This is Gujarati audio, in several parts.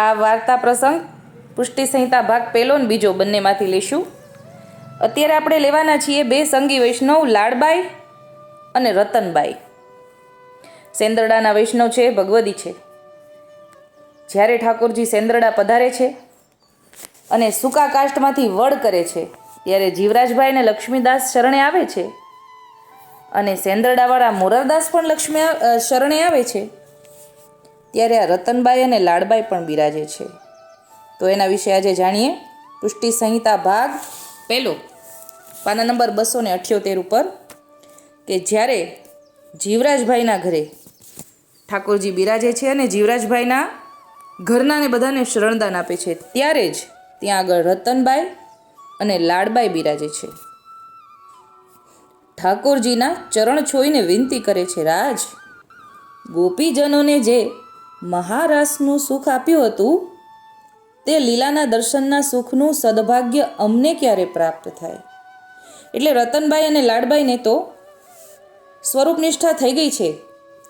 આ વાર્તા પ્રસંગ પુષ્ટિ સંહિતા ભાગ પહેલો ને બીજો બંનેમાંથી લઈશું. અત્યારે આપણે લેવાના છીએ બે સંગી વૈષ્ણવ, લાડબાઈ અને રતનબાઈ. સેન્દ્રડાના વૈષ્ણવ છે, ભગવદી છે. જ્યારે ઠાકોરજી સેન્દ્રડા પધારે છે અને સૂકા કાષ્ટમાંથી વડ કરે છે, ત્યારે જીવરાજભાઈ અને લક્ષ્મીદાસ શરણે આવે છે. અને સેન્દ્રડાવાળા મોરારદાસ પણ લક્ષ્મી શરણે આવે છે. ત્યારે આ રતનબાઈ અને લાડબાઈ પણ બિરાજે છે. તો એના વિશે આજે જાણીએ. પુષ્ટિ સંહિતા ભાગ પહેલો. પાના નંબર બસો ને અઠ્યોતેર ઉપર કે જ્યારે જીવરાજભાઈના ઘરે ઠાકોરજી બિરાજે છે અને જીવરાજભાઈના ઘરનાને બધાને શરણદાન આપે છે, ત્યારે જ ત્યાં આગળ રતનબાઈ અને લાડબાઈ બિરાજે છે. ઠાકોરજીના ચરણ છોઈને વિનંતી કરે છે, રાજ, ગોપીજનોને જે મહારાસનું સુખ આપ્યું હતું? તે લીલાના દર્શનના સુખનું સદભાગ્ય અમને ક્યારે પ્રાપ્ત થાય? એટલે રતનબાઈ અને લાડબાઈને તો સ્વરૂપ નિષ્ઠા થઈ ગઈ છે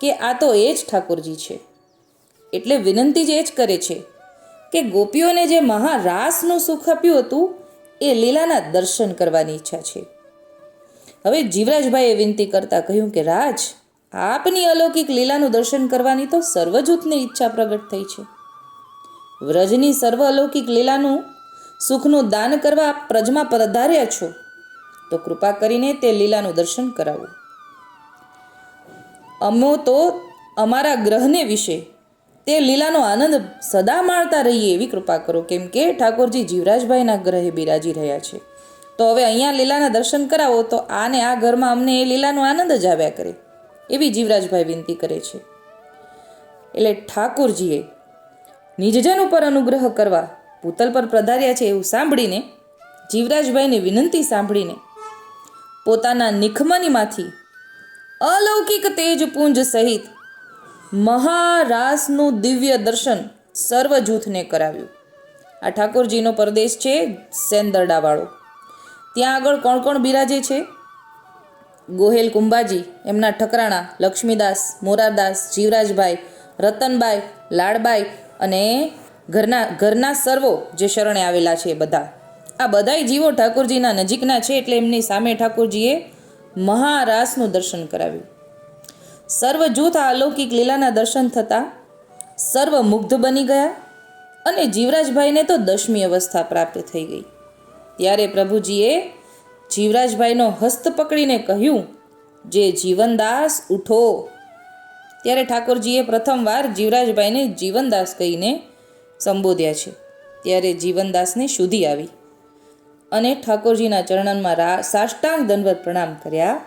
કે આ તો એ જ ઠાકોરજી છે. એટલે વિનંતી જ એ જ કરે છે કે ગોપીઓને જે મહારાસનું સુખ આપ્યું હતું, એ લીલાના દર્શન કરવાની ઈચ્છા છે. હવે જીવરાજભાઈએ વિનંતી કરતા કહ્યું કે, રાજ આપની અલૌકિક લીલાનું દર્શન કરવાની તો સર્વજૂથને ઈચ્છા પ્રગટ થઈ છે. વ્રજની સર્વ અલૌકિક લીલાનું સુખનું દાન કરવા પ્રજમાં પધાર્યા છો, તો કૃપા કરીને તે લીલાનું દર્શન કરાવો. અમો તો અમારા ગ્રહને વિશે તે લીલાનો આનંદ સદા માણતા રહીએ એવી કૃપા કરો, કેમ કે ઠાકોરજી જીવરાજભાઈના ગ્રહે બિરાજી રહ્યા છે. તો હવે અહીંયા લીલાના દર્શન કરાવો, તો આને આ ઘરમાં અમને એ લીલાનો આનંદ જ આવ્યા કરે. એવી જીવરાજભાઈ વિનંતી કરે છે. એટલે ઠાકોરજીએ નિજજન ઉપર અનુગ્રહ કરવા પૂતલ પર પધાર્યા છે એવું સાંભળીને, જીવરાજભાઈની વિનંતી સાંભળીને પોતાના નિખમનીમાંથી અલૌકિક તેજપુંજ સહિત મહારાસનું દિવ્ય દર્શન સર્વ જૂથને કરાવ્યું. આ ઠાકોરજીનો પરદેશ છે સેંદરડાવાળો. ત્યાં આગળ કોણ કોણ બિરાજે છે? ગોહેલ કુંભાજી, એમના ઠકરાણા લક્ષ્મીદાસ, મોરારદાસ, જીવરાજભાઈ રતનબાઈ લાડબાઈ અને ઘરના ઘરના સર્વો જે શરણે આવેલા છે બધા. આ બધાય જીવો ઠાકોરજીના નજીકના છે એટલે એમની સામે ઠાકોરજીએ મહારાસનું દર્શન કરાવ્યું. સર્વ જૂથ આ અલૌકિક લીલાના દર્શન થતાં સર્વ મુગ્ધ બની ગયા અને જીવરાજભાઈને તો દશમી અવસ્થા પ્રાપ્ત થઈ ગઈ. ત્યારે પ્રભુજીએ જીવરાજભાઈનો હસ્ત પકડીને કહ્યું, જે જીવનદાસ ઉઠો. ત્યારે ઠાકોરજીએ પ્રથમવાર જીવરાજભાઈને જીવનદાસ કહીને સંબોધ્યા છે. ત્યારે જીવનદાસને શુદ્ધિ આવી અને ઠાકોરજીના ચરણનમાં રા, સાષ્ટાંગ દંડવત પ્રણામ કર્યા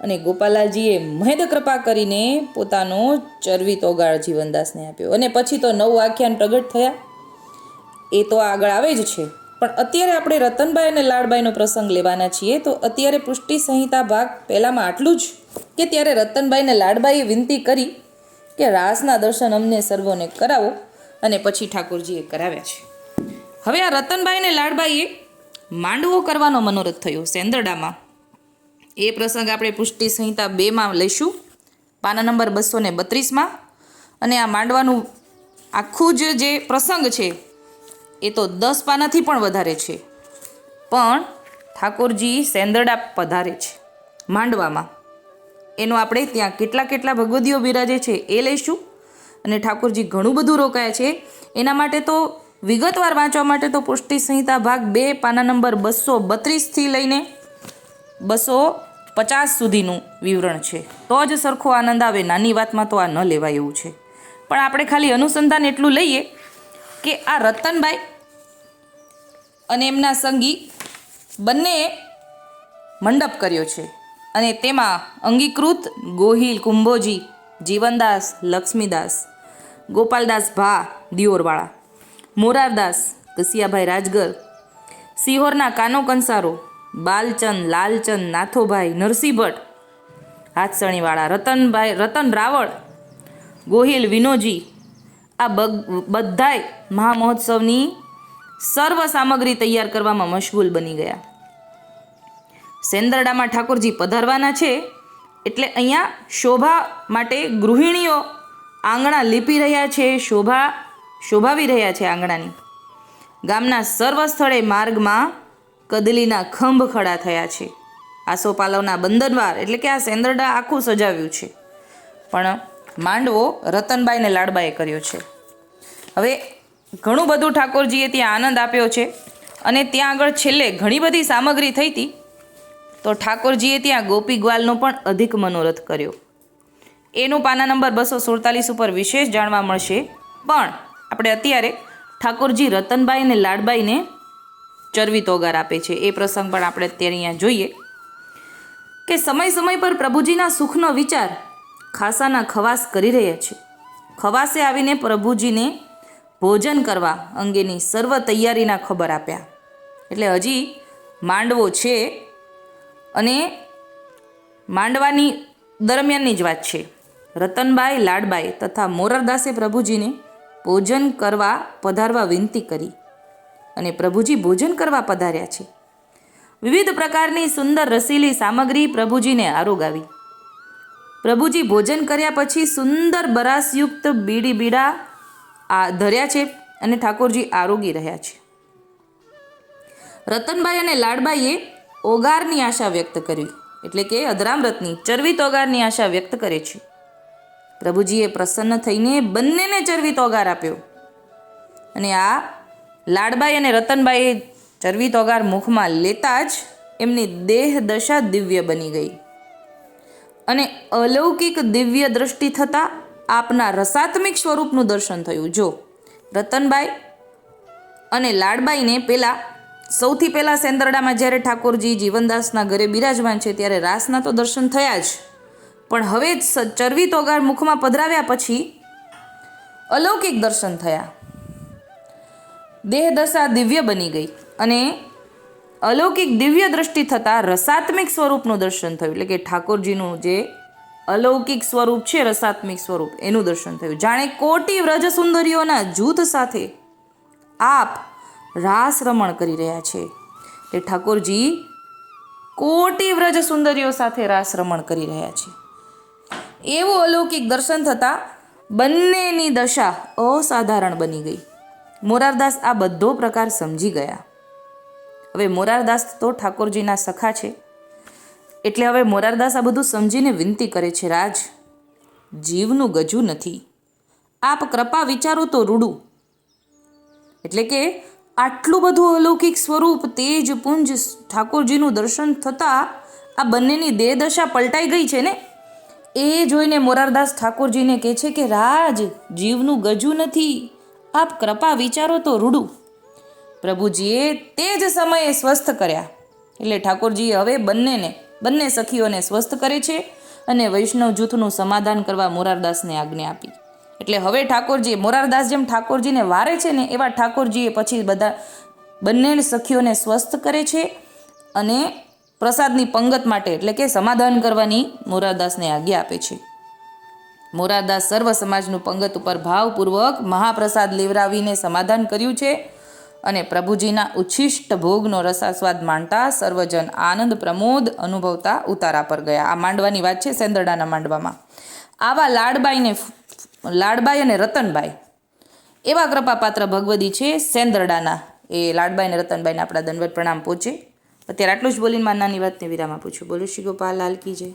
અને ગોપાલાલજીએ મહેદ કૃપા કરીને પોતાનો ચરવી તોગાળ જીવનદાસને આપ્યો. અને પછી તો નવું આખ્યાન પ્રગટ થયા. એ તો આગળ આવે જ છે. પણ અત્યારે આપણે રતનબાઈ અને લાડબાઈનો પ્રસંગ લેવાના છીએ, તો અત્યારે પુષ્ટિ સંહિતા ભાગ પહેલામાં આટલું જ કે ત્યારે રતનબાઈ અને લાડબાઈએ વિનંતી કરી કે રાસના દર્શન અમને સર્વોને કરાવો અને પછી ઠાકોરજીએ કરાવ્યા છે. હવે આ રતનબાઈ અને લાડબાઈએ માંડવો કરવાનો મનોરથ થયો સેન્દ્રડામાં એ પ્રસંગ આપણે પુષ્ટિ સંહિતા બેમાં લઈશું. પાના નંબર બસો ને બત્રીસમાં. અને આ માંડવાનું આખું જ જે પ્રસંગ છે એ તો દસ પાનાથી પણ વધારે છે. પણ ઠાકોરજી સેંદરડા પધારે છે, માંડવામાં. એનો આપણે ત્યાં કેટલા કેટલા ભગવદીઓ બિરાજે છે એ લઈશું. અને ઠાકોરજી ઘણું બધું રોકાયા છે. એના માટે તો વિગતવાર વાંચવા માટે તો પુષ્ટિ સંહિતા ભાગ બે, પાના નંબર બસો બત્રીસથી લઈને બસો પચાસ સુધીનું વિવરણ છે. તો જ સરખો આનંદ આવે, નાની વાતમાં તો આ ન લેવાય એવું છે. પણ આપણે ખાલી અનુસંધાન એટલું લઈએ કે આ રતનબાઈ અને એમના સંગી બંનેએ મંડપ કર્યો છે. અને તેમાં અંગીકૃત ગોહિલ કુંભોજી, જીવનદાસ, લક્ષ્મીદાસ, ગોપાલદાસ ભા, દિયોરવાળા, મોરારદાસ, કસિયાભાઈ રાજગર, સિહોરના કાનો કંસારો, બાલચંદ, લાલચંદ, નાથોભાઈ નરસિંહ ભટ્ટ હાથસણીવાળા રતનભાઈ, રતન રાવળ, ગોહિલ વિનોજી, આ બધાય મહામહોત્સવની સર્વ સામગ્રી તૈયાર કરવામાં મશગુલ બની ગયા. સેંદરડામાં ઠાકોરજી પધારવાના છે એટલે અહીંયા શોભા માટે ગૃહિણીઓ આંગણા લીપી રહ્યા છે, શોભા, શોભાવી રહ્યા છે આંગણાની. ગામના સર્વ સ્થળે માર્ગમાં કદલીના ખંભ ખડા થયા છે. આસોપાલવના બંદરવાર એટલે કે આ સેંદરડા આખું સજાવ્યું છે. પણ માંડવો રતનબાઈને લાડબાએ કર્યો છે. હવે ઘણું બધું ઠાકોરજીએ ત્યાં આનંદ આપ્યો છે અને ત્યાં આગળ છેલ્લે ઘણી બધી સામગ્રી થઈ હતી, તો ઠાકોરજીએ ત્યાં ગોપી ગ્વાલનો પણ અધિક મનોરથ કર્યો. એનું પાના નંબર બસો સુડતાલીસ ઉપર વિશેષ જાણવા મળશે, પણ આપણે અત્યારે ઠાકોરજી રતનબાઈ અને લાડબાઈને ચરવી તોગાર આપે છે. એ પ્રસંગ પણ આપણે અત્યારે અહીંયા જોઈએ કે સમય સમય પર પ્રભુજીના સુખનો વિચાર ખાસાના ખવાસ કરી રહ્યા છે. ખવાસે આવીને પ્રભુજીને ભોજન કરવા અંગેની સર્વ તૈયારીના ખબર આપ્યા. એટલે હજી માંડવો છે અને માંડવાની દરમિયાનની જ વાત છે. રતનબાઈ, લાડબાઈ તથા મોરરદાસે પ્રભુજીને ભોજન કરવા પધારવા વિનંતી કરી અને પ્રભુજી ભોજન કરવા પધાર્યા છે. વિવિધ પ્રકારની સુંદર રસીલી સામગ્રી પ્રભુજીને આરોગાવી. પ્રભુજી ભોજન કર્યા પછી સુંદર બરાસયુક્ત બીડી બીડા આ ધર્યા છે અને ઠાકોરજી આરોગી રહ્યા છે. રતનબાઈ અને લાડબાઈએ ઓગારની આશા વ્યક્ત કરી, એટલે કે અધરામરતની ચરવિત ઓગારની આશા વ્યક્ત કરે છે. પ્રભુજીએ પ્રસન્ન થઈને બંનેને ચરવિત ઓગાર આપ્યો. અને આ લાડબાઈ અને રતનબાઈએ ચરવી તોગાર મુખમાં લેતા જ એમની દેહ દશા દિવ્ય બની ગઈ. અને અલૌકિક દિવ્ય દ્રષ્ટિ થતાં આપના રસાત્મિક સ્વરૂપનું દર્શન થયું. જો, રતનબાઈ અને લાડબાઈને પહેલાં સૌથી પહેલાં સેંદરડામાં જ્યારે ઠાકોરજી જીવનદાસના ઘરે બિરાજમાન છે ત્યારે રાસના તો દર્શન થયા જ. પણ હવે જ ચરવી તોગાર મુખમાં પધરાવ્યા પછી અલૌકિક દર્શન થયા. દેહદશા દિવ્ય બની ગઈ અને અલૌકિક દિવ્ય દ્રષ્ટિ થતાં રસાત્મિક સ્વરૂપનું દર્શન થયું. એટલે કે ઠાકોરજીનું જે અલૌકિક સ્વરૂપ છે, રસાત્મિક સ્વરૂપ. એનું દર્શન થયું. જાણે કોટી વ્રજ સુંદરીઓના જૂથ સાથે આપ રાસ રમણ કરી રહ્યા છે. એ ઠાકોરજી કોટી વ્રજ સુંદરીઓ સાથે રાસ રમણ કરી રહ્યા છે. એવું અલૌકિક દર્શન થતાં બંનેની દશા અસાધારણ બની ગઈ. મોરારદાસ આ બધો પ્રકાર સમજી ગયા. હવે મોરારદાસ તો ઠાકોરજીના સખા છે. એટલે હવે મોરારદાસ આ બધું સમજીને વિનંતી કરે છે, રાજ. જીવનું ગજુ નથી. આપ કૃપા વિચારો તો રૂડું. એટલે કે આટલું બધું અલૌકિક સ્વરૂપ તેજ પુંજ ઠાકોરજીનું દર્શન થતાં આ બંનેની દેહદશા પલટાઈ ગઈ છે ને? એ જોઈને મોરારદાસ ઠાકોરજીને કહે છે કે, રાજ, જીવનું ગજુ નથી. આપ કૃપા વિચારો તો રૂડું. પ્રભુજીએ તે જ સમયે સ્વસ્થ કર્યા. એટલે ઠાકોરજીએ હવે બંનેને બંને સખીઓને સ્વસ્થ કરે છે અને વૈષ્ણવ જૂથનું સમાધાન કરવા મોરારદાસને આજ્ઞા આપી. એટલે હવે ઠાકોરજી, મોરારદાસ જેમ ઠાકોરજીને વારે છે ને એવા ઠાકોરજીએ પછી બધા બંને સખીઓને સ્વસ્થ કરે છે અને પ્રસાદની પંગત માટે એટલે કે સમાધાન કરવાની મોરારદાસને આજ્ઞા આપે છે. મોરારદાસ સર્વ સમાજનું પંગત ઉપર ભાવપૂર્વક મહાપ્રસાદ લેવરાવીને સમાધાન કર્યું છે અને પ્રભુજીના ઉચ્છિષ્ટ ભોગનો રસાસ્વાદ માણતા સર્વજન આનંદ પ્રમોદ અનુભવતા ઉતારા પર ગયા. આ માંડવાની વાત છે સેંદરડાના માંડવામાં. આવા લાડબાઈને લાડબાઈ અને રતનબાઈ. એવા કૃપાપાત્ર ભગવદી છે સેંદરડાના. એ લાડબાઈ અને રતનબાઈને આપણા દંડવત પ્રણામ પહોંચે. અત્યારે આટલું જ બોલીને માર નાની વાતને વિરામ આપું છું. બોલો શ્રી ગોપાલ, લાલ કી જય.